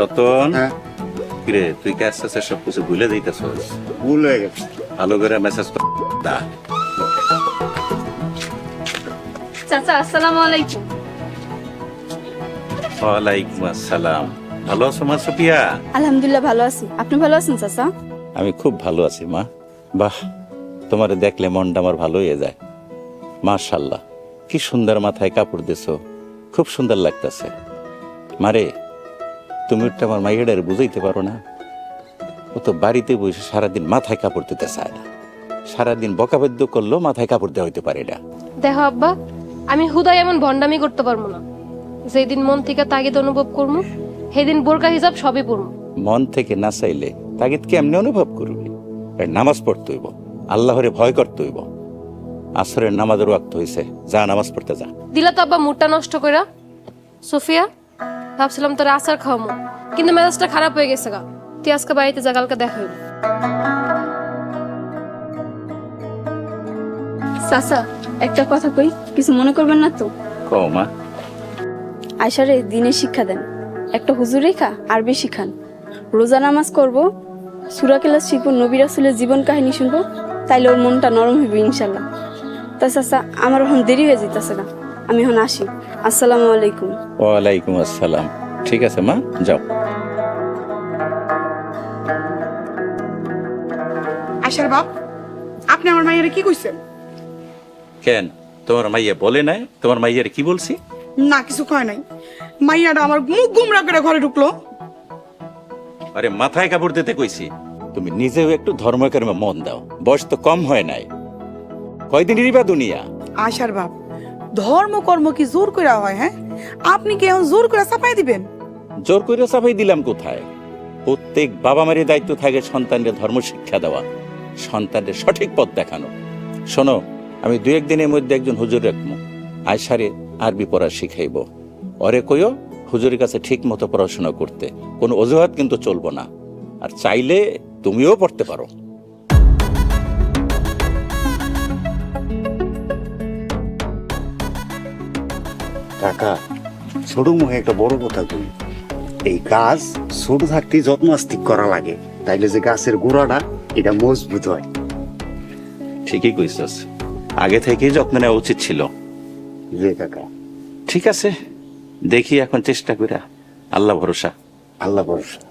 রতন? হ্যাঁ। কিরে তুই কি আস্তে আস্তে সব কিছু ভুলে যাইতেছ ভুল হয়ে গেছে। ভালো করে মেসেজ দা। চাচা আসসালামু আলাইকুম। ওয়ালাইকুম আসসালাম। ভালো আছো মা সুপিয়া? আলহামদুলিল্লাহ ভালো আছি। আপনি ভালো আছেন চাচা? আমি খুব ভালো আছি মা। বাহ তোমারে দেখলে মনটা আমার ভালো হয়ে যায়। মাশাল্লাহ কি সুন্দর মাথায় কাপড় দিছো। খুব সুন্দর লাগতেছে। মারে তুমি ওটা আমার মাইয়াডার বুঝাইতে পারো না। ও তো বাড়িতে বসে সারাদিন মাথায় কাপড় দিতে চায় না। সারাদিন বকাবাদ্য করলেও মাথায় কাপড় দেওয়া হইতে পারে না। দেখো আব্বা আমি হুদাই এমন ভণ্ডামি করতে পারব না। যেদিন মন থেকে তাগিদ অনুভব করব সেদিন বোরকা হিসাব সবই পড়ব মন থেকে না চাইলে তাগিদ কেমনে অনুভব করবি? নামাজ পড়তে হইব আল্লাহরে ভয় করতে হইব। আসরের নামাজের ওয়াক্ত হইছে যা নামাজ পড়তে যা। দিলা তো আব্বা মুডটা নষ্ট কইরা। সোফিয়া ভাবছিলাম তোর আচার খাওয়ামো কিন্তু মেজাজটা খারাপ হয়ে গেছে গা। তুই আজকে বাড়িতে যা কালকে দেখা হইব। চাচা একটা কথা কই কিছু মনে করবেন না তো? কও মা। আয়সারে দিনের শিক্ষা দেন একটা হুজুর রেখা আরবি শিখান। রোজা নামাজ করব সুরা কেলাস শিখব নবী রাসুলের জীবন কাহিনী শুনব তাইলে ওর মনটা নরম হইবে ইনশাল্লাহ। তা চাচা আমার এখন দেরি হয়ে যেতেছে না। আমি এখন আসি। আসসালামু আলাইকুম। ওয়ালাইকুম আসসালাম। ঠিক আছে মা যাও। আশার বাপ আপনি আমার মায়ের কি কইছেন? কেন? তোমার মাইয়া বলে নাই? তোমার মাইয়ার কি বলছি? না কিছু কয় নাই। মাইয়াটা আমার মুখ গুমরা করে ঘরে ঢুকলো। আরে মাথায় কাপড় দিতে কইছি। তুমি নিজেও একটু ধর্মকর্মে মন দাও। বয়স তো কম হয় নাই। কয়দিনেরই বা দুনিয়া? আশার বাপ ধর্ম কর্ম কি জোর করে হয় হ্যাঁ? আপনি কি এখন জোর করে চাপাই দিবেন? জোর করে চাপাই দিলাম কোথায়? প্রত্যেক বাবা মায়ের দায়িত্ব থাকে সন্তানদের ধর্ম শিক্ষা দেওয়া, সন্তানদের সঠিক পথ দেখানো। শোনো, আমি দু একদিনের মধ্যে একজন হুজুর রাখব আয়সারে আরবি পড়া শিখাইব। অরে কইও, হুজুরের কাছে ঠিক মতো পড়াশোনা করতে কোনো অজুহাত কিন্তু চলবো না। আর চাইলে তুমিও পড়তে পারো। কাকা ছোট মুখে একটা বড় কথা কই এই গাছ ছোট থাকতে যত্নাস্তিক করা লাগে তাইলে যে গাছের গোড়াটা এটা মজবুত হয়। ঠিকই কইছস আগে থেকে যত্ন নেওয়া উচিত ছিল। যে কাকা। ঠিক আছে দেখি এখন চেষ্টা করে আল্লাহ ভরসা। আল্লাহ ভরসা।